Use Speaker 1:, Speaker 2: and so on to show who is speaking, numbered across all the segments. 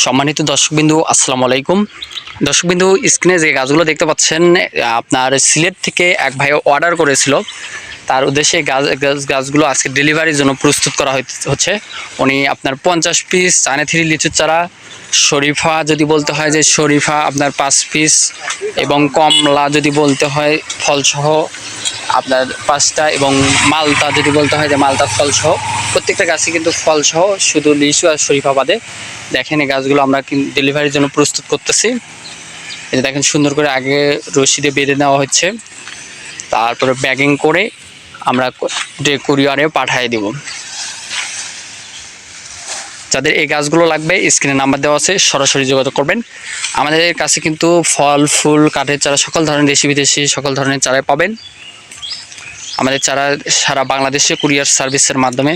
Speaker 1: সম্মানিত দর্শকবিন্দু, আসসালামু আলাইকুম। দর্শকবিন্দু, স্ক্রিনে যে গাছগুলো দেখতে পাচ্ছেন আপনার সিলেট থেকে এক ভাই অর্ডার করেছিল। তার উদ্দেশ্যে গাছ, গাছ- গাছগুলো আজকে ডেলিভারির জন্য প্রস্তুত করা হচ্ছে। উনি আপনার পঞ্চাশ পিস চায়না থ্রি লিচুর চারা, শরীফা যদি বলতে হয় যে শরীফা আপনার পাঁচ পিস, এবং কমলা যদি বলতে হয় ফলসহ আপনার পাঁচটা, এবং মালতা যদি বলতে হয় যে মালতা ফলসহ, প্রত্যেকটা গাছে কিন্তু ফলসহ শুধু লিচু আর শরীফা বাদে দেখেন এই গাছগুলো আমরা ডেলিভারির জন্য প্রস্তুত করতেছি। যে দেখেন সুন্দর করে আগে রশিদে বেঁধে নেওয়া হচ্ছে। তারপরে ব্যাগিং করে আমরা কুরিয়ারে পাঠিয়ে দেব। যাদের এই গাছগুলো লাগবে স্ক্রিনে নাম্বার দেওয়া আছে, সরাসরি যোগাযোগ করবেন। আমাদের কাছে কিন্তু ফল, ফুল, কাঠের চারা, সকল ধরনের দেশি বিদেশি, সকল ধরনের চারাই পাবেন। আমাদের চারা সারা বাংলাদেশে কুরিয়ার সার্ভিসের মাধ্যমে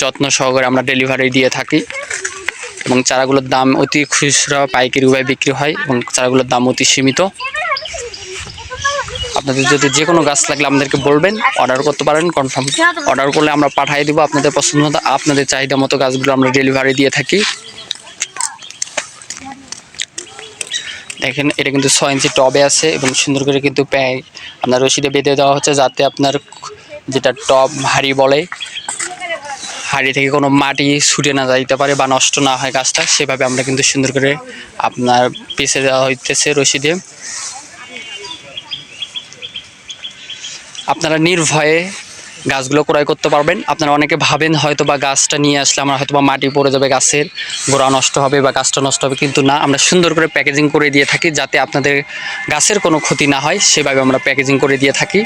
Speaker 1: যত্ন সহকারে আমরা ডেলিভারি দিয়ে থাকি। এবং চারাগুলোর দাম অতি খুচরা পাইকারি উভয় বিক্রি হয় এবং চারাগুলোর দাম অতি সীমিত। আপনাদের যদি যে কোনো গাছ লাগলে আমাদেরকে বলবেন অর্ডার করতে পারেন কনফার্ম অর্ডার করলে আমরা পাঠিয়ে দেবো আপনাদের পছন্দ মতো, আপনাদের চাহিদা মতো গাছগুলো আমরা ডেলিভারি দিয়ে থাকি। দেখেন, এটা কিন্তু ছয় ইঞ্চি টবে আছে এবং সুন্দর করে কিন্তু আপনার রশিদে বেঁধে দেওয়া হচ্ছে যাতে আপনার যেটা টব হাড়ি বলে হাড়ি থেকে কোনো মাটি ছুটে না যাইতে পারে বা নষ্ট না হয় গাছটা, সেভাবে আমরা কিন্তু সুন্দর করে আপনার পিছে দেওয়া হইতেছে রশি দিয়ে। আপনারা নির্ভয়ে গাছগুলো ক্রয় করতে পারবেন। আপনারা অনেকে ভাবেন হয়তো বা গাছটা নিয়ে আসলে আমরা হয়তো বা মাটি পড়ে যাবে, গাছের গোড়া নষ্ট হবে বা গাছটা নষ্ট হবে, কিন্তু না, আমরা সুন্দর করে প্যাকেজিং করে দিয়ে থাকি যাতে আপনাদের গাছের কোনো ক্ষতি না হয়, সেভাবে আমরা প্যাকেজিং করে দিয়ে থাকি।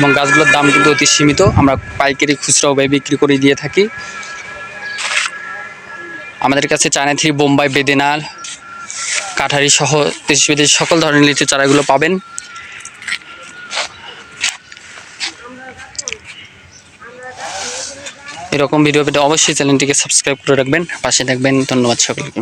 Speaker 1: এবং গাছগুলোর দাম কিন্তু অতি সীমিত। আমরা পাইকারি খুচরা উভয় বিক্রি করে দিয়ে থাকি। আমাদের কাছে চায়না থ্রি বোম্বাই, বেদেনাল, কাঠারি সহ দেশ বিদেশ সকল ধরনের লিচু চারাগুলো পাবেন। এরকম ভিডিও পেতে অবশ্যই চ্যানেলটিকে সাবস্ক্রাইব করে রাখবেন। পাশে থাকবেন। ধন্যবাদ সকলকে।